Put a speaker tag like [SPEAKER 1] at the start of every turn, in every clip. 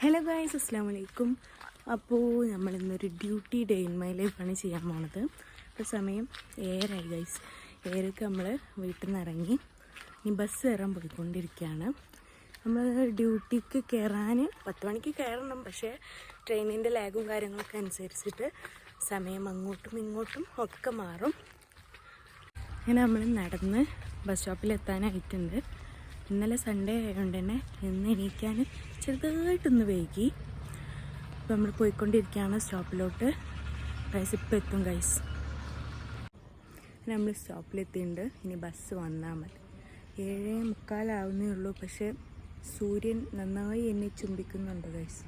[SPEAKER 1] Hello guys അസ്സാം വലൈക്കും അപ്പോൾ നമ്മളിന്നൊരു ഡ്യൂട്ടി ഡേ ഇൻ മൈ ലൈഫാണ് ചെയ്യാൻ പോണത്. ഇപ്പോൾ സമയം ഏഴായി ഗൈസ് ഏഴൊക്കെ നമ്മൾ വീട്ടിൽ നിന്ന് ഇറങ്ങി ഇനി ബസ് കയറാൻ പോയിക്കൊണ്ടിരിക്കുകയാണ് നമ്മൾ ഡ്യൂട്ടിക്ക് കയറാൻ പത്ത് മണിക്ക് കയറണം പക്ഷേ ട്രെയിനിന്റെ ലാഗും കാര്യങ്ങളൊക്കെ അനുസരിച്ചിട്ട് സമയം അങ്ങോട്ടും ഇങ്ങോട്ടും ഒക്കെ മാറും. അങ്ങനെ നമ്മൾ നടന്ന് ബസ് സ്റ്റോപ്പിൽ എത്താനായിട്ടുണ്ട് ഇന്നലെ സൺഡേ ആയതുകൊണ്ട് തന്നെ ഇന്ന് എണീക്കാൻ ചെറുതായിട്ടൊന്ന് വൈകി. അപ്പോൾ നമ്മൾ പോയിക്കൊണ്ടിരിക്കുകയാണ് സ്റ്റോപ്പിലോട്ട്. ഗൈസ് ഇപ്പോൾ എത്തും ഗൈസ് നമ്മൾ സ്റ്റോപ്പിലെത്തിയിട്ടുണ്ട്. ഇനി ബസ് വന്നാൽ മതി. ഏഴേ മുക്കാലാവുന്നേ ഉള്ളൂ. പക്ഷേ സൂര്യൻ നന്നായി എന്നെ ചുംബിക്കുന്നുണ്ട് ഗൈസ്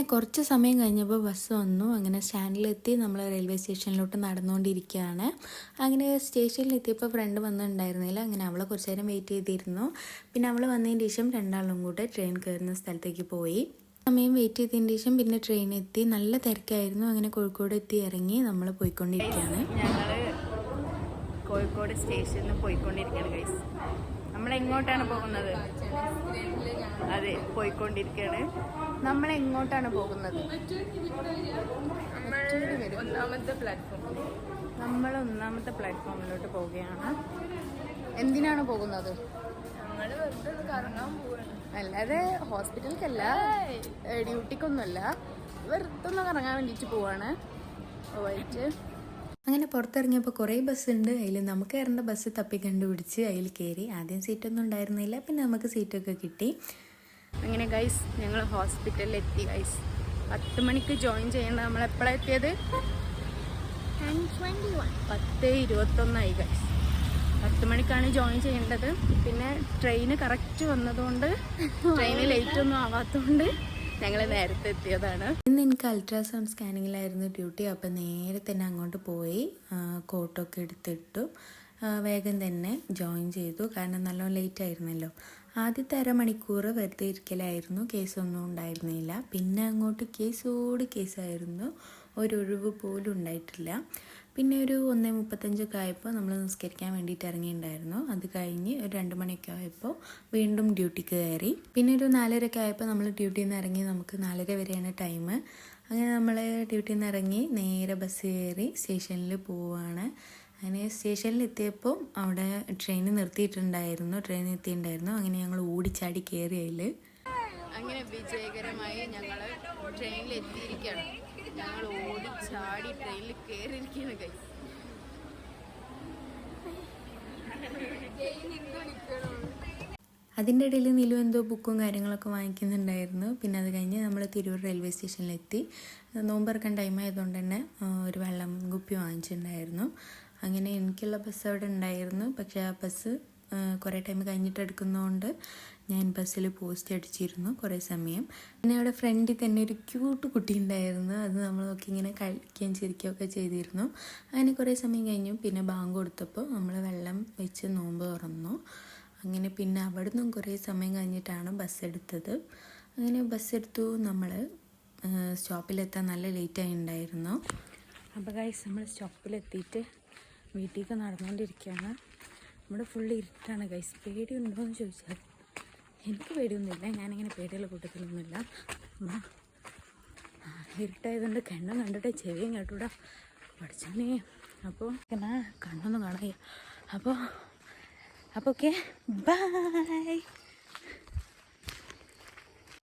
[SPEAKER 1] കുറച്ച് സമയം കഴിഞ്ഞപ്പോൾ ബസ് വന്നു. അങ്ങനെ സ്റ്റാൻഡിലെത്തി. നമ്മൾ റെയിൽവേ സ്റ്റേഷനിലോട്ട് നടന്നുകൊണ്ടിരിക്കുകയാണ്. അങ്ങനെ സ്റ്റേഷനിൽ എത്തിയപ്പോൾ ഫ്രണ്ട് വന്നിട്ടുണ്ടായിരുന്നില്ല. അങ്ങനെ അവളെ കുറച്ച് നേരം വെയിറ്റ് ചെയ്തിരുന്നു. പിന്നെ അവൾ വന്നതിന് ശേഷം രണ്ടാളും കൂടെ ട്രെയിൻ കയറുന്ന സ്ഥലത്തേക്ക് പോയി. സമയം വെയിറ്റ് ചെയ്തതിന് ശേഷം പിന്നെ ട്രെയിൻ എത്തി. നല്ല തിരക്കായിരുന്നു. അങ്ങനെ കോഴിക്കോട് എത്തി ഇറങ്ങി നമ്മൾ പോയിക്കൊണ്ടിരിക്കുകയാണ്.
[SPEAKER 2] കോഴിക്കോട് സ്റ്റേഷനിൽ പോയിക്കൊണ്ടിരിക്കുകയാണ് ഗൈസ് നമ്മൾ എങ്ങോട്ടാണ് പോകുന്നത്? അതെ പോയിക്കൊണ്ടിരിക്കുകയാണ് നമ്മൾ എങ്ങോട്ടാണ് പോകുന്നത് നമ്മൾ ഒന്നാമത്തെ പ്ലാറ്റ്ഫോമിലോട്ട് പോവുകയാണ്. എന്തിനാണ് പോകുന്നത്? അല്ലാതെ ഹോസ്പിറ്റലിക്കല്ല ഡ്യൂട്ടിക്കൊന്നുമല്ല. വെറുതെ ഒന്ന് കറങ്ങാൻ വേണ്ടിയിട്ട് പോവാണ്. വൈറ്റ്
[SPEAKER 1] അങ്ങനെ പുറത്തിറങ്ങിയപ്പോൾ കുറേ ബസ് ഉണ്ട് അതിൽ നമുക്ക് കയറേണ്ട ബസ് തപ്പി കണ്ടുപിടിച്ച് അതിൽ കയറി. ആദ്യം സീറ്റൊന്നും ഉണ്ടായിരുന്നില്ല. പിന്നെ നമുക്ക് സീറ്റൊക്കെ കിട്ടി.
[SPEAKER 2] അങ്ങനെ ഗൈസ് ഞങ്ങൾ ഹോസ്പിറ്റലിൽ എത്തി ഗൈസ് പത്ത് മണിക്ക് ജോയിൻ ചെയ്യേണ്ട നമ്മൾ എപ്പോഴാണ് എത്തിയത്? പത്ത് ഇരുപത്തൊന്നായി ഗൈസ് പത്ത് മണിക്കാണ് ജോയിൻ ചെയ്യേണ്ടത്. പിന്നെ ട്രെയിന് കറക്റ്റ് വന്നതുകൊണ്ട് ട്രെയിന് ലേറ്റ് ഒന്നും ആവാത്തതുകൊണ്ട് ഞങ്ങൾ നേരത്തെ എത്തിയതാണ്.
[SPEAKER 1] ഇന്ന് എനിക്ക് അൾട്രാസൗണ്ട് സ്കാനിങ്ങിലായിരുന്നു ഡ്യൂട്ടി അപ്പോൾ നേരെ തന്നെ അങ്ങോട്ട് പോയി കോട്ടൊക്കെ എടുത്തിട്ടു. വേഗം തന്നെ ജോയിൻ ചെയ്തു. കാരണം നല്ലോണം ലേറ്റ് ആയിരുന്നല്ലോ ആദ്യത്തെ അരമണിക്കൂർ വെറുതെ ഇരിക്കലായിരുന്നു. കേസൊന്നും ഉണ്ടായിരുന്നില്ല. പിന്നെ അങ്ങോട്ട് കേസോട് കേസായിരുന്നു. ഒരു ഒഴിവ് പോലും ഉണ്ടായിട്ടില്ല. പിന്നെ ഒരു ഒന്നേ മുപ്പത്തഞ്ചൊക്കെ ആയപ്പോൾ നമ്മൾ നിസ്കരിക്കാൻ വേണ്ടിയിട്ട് ഇറങ്ങിയിട്ടുണ്ടായിരുന്നു അത് കഴിഞ്ഞ് ഒരു രണ്ട് മണിയൊക്കെ ആയപ്പോൾ വീണ്ടും ഡ്യൂട്ടിക്ക് കയറി. പിന്നെ ഒരു നാലരയൊക്കെ ആയപ്പോൾ നമ്മൾ ഡ്യൂട്ടിയിൽ നിന്ന് ഇറങ്ങി നമുക്ക് നാലര വരെയാണ് ടൈം. അങ്ങനെ നമ്മൾ ഡ്യൂട്ടിയിൽ നിന്ന് ഇറങ്ങി നേരെ ബസ് കയറി സ്റ്റേഷനിൽ പോവുകയാണ് അങ്ങനെ സ്റ്റേഷനിൽ എത്തിയപ്പോൾ അവിടെ ട്രെയിൻ നിർത്തിയിട്ടുണ്ടായിരുന്നു. ട്രെയിൻ എത്തിയിട്ടുണ്ടായിരുന്നു അങ്ങനെ ഞങ്ങൾ ഓടിച്ചാടി കയറി അതിൽ
[SPEAKER 2] അങ്ങനെ വിജയകരമായി ഞങ്ങൾ ട്രെയിനിൽ എത്തിയിരിക്കുകയാണ് ഞങ്ങൾ ഓടി ചാടി ട്രെയിനിൽ കയറിയിരിക്കുകയാണ് ഗൈസ്
[SPEAKER 1] അതിന്റെ ഇടയിൽ നിലു എന്തോ ബുക്കും കാര്യങ്ങളൊക്കെ വാങ്ങിക്കുന്നുണ്ടായിരുന്നു. പിന്നെ അത് കഴിഞ്ഞ് നമ്മൾ തിരൂർ റെയിൽവേ സ്റ്റേഷനിലെത്തി. നോമ്പറക്കാൻ ടൈം ആയതുകൊണ്ട് തന്നെ ഒരു വെള്ളം കുപ്പി വാങ്ങിച്ചിട്ടുണ്ടായിരുന്നു. അങ്ങനെ എനിക്കുള്ള ബസ് അവിടെ ഉണ്ടായിരുന്നു. പക്ഷേ ആ ബസ് കുറേ ടൈം കഴിഞ്ഞിട്ട് എടുക്കുന്നതുകൊണ്ട് ഞാൻ ബസ്സിൽ പോസ്റ്റ് അടിച്ചിരുന്നു കുറേ സമയം. പിന്നെ അവിടെ ഫ്രണ്ടിൽ തന്നെ ഒരു ക്യൂട്ട് കുട്ടി ഉണ്ടായിരുന്നു അത് നമ്മൾ നോക്കി ഇങ്ങനെ കളിക്കുകയും ചിരിക്കുകയൊക്കെ ചെയ്തിരുന്നു. അങ്ങനെ കുറേ സമയം കഴിഞ്ഞു. പിന്നെ ബാങ്ക് കൊടുത്തപ്പോൾ നമ്മൾ വെള്ളം വെച്ച് നോമ്പ് തുറന്നു. അങ്ങനെ പിന്നെ അവിടെ നിന്നും കുറേ സമയം കഴിഞ്ഞിട്ടാണ് ബസ് എടുത്തത്. അങ്ങനെ ബസ് എടുത്തു. നമ്മൾ സ്റ്റോപ്പിലെത്താൻ നല്ല ലേറ്റായി ഉണ്ടായിരുന്നു അപ്പോൾ ഗൈസ് നമ്മൾ സ്റ്റോപ്പിലെത്തിയിട്ട് വീട്ടിലേക്ക് നടന്നുകൊണ്ടിരിക്കുകയാണ് നമ്മുടെ ഫുൾ ഇരുട്ടാണ് ഗൈസ് പേടിയുണ്ടോ എന്ന് ചോദിച്ചാൽ എനിക്ക് പേടിയൊന്നുമില്ല. ഞാനിങ്ങനെ പേടിയുള്ള കൂട്ടത്തിലൊന്നുമില്ല. ഇരുട്ടായതുകൊണ്ട് കണ്ണും കണ്ടിട്ട് ചെവിയും കേട്ടൂടാ. പഠിച്ചേ അപ്പോൾ കണ്ണൊന്നും കാണാൻ അപ്പോൾ അപ്പോൾ ഓക്കെ ബൈ